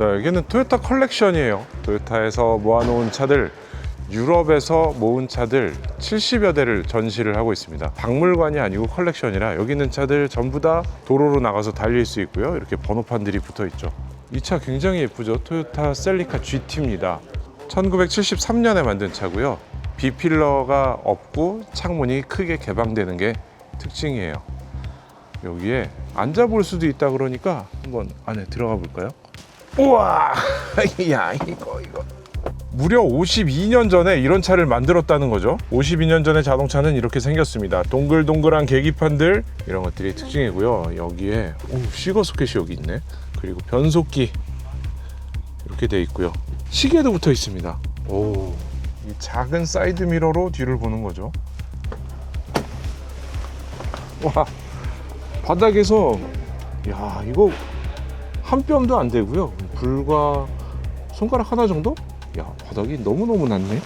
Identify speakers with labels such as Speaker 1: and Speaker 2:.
Speaker 1: 자 여기는 토요타 컬렉션이에요. 토요타에서 모아놓은 차들 유럽에서 모은 차들 70여 대를 전시를 하고 있습니다. 박물관이 아니고 컬렉션이라 여기 있는 차들 전부 다 도로로 나가서 달릴 수 있고요. 이렇게 번호판들이 붙어 있죠. 이 차 굉장히 예쁘죠. 토요타 셀리카 GT입니다. 1973년에 만든 차고요. 비필러가 없고 창문이 크게 개방되는 게 특징이에요. 여기에 앉아볼 수도 있다 그러니까 한번 안에 들어가 볼까요? 우와. 야 이거 이거. 무려 52년 전에 이런 차를 만들었다는 거죠. 52년 전에 자동차는 이렇게 생겼습니다. 동글동글한 계기판들 이런 것들이 특징이고요. 여기에 오, 시거 소켓이 여기 있네. 그리고 변속기 이렇게 돼 있고요. 시계도 붙어 있습니다. 오, 이 작은 사이드 미러로 뒤를 보는 거죠. 와 바닥에서 야 이거 한 뼘도 안 되고요 불과 손가락 하나 정도? 야 바닥이 너무너무 낮네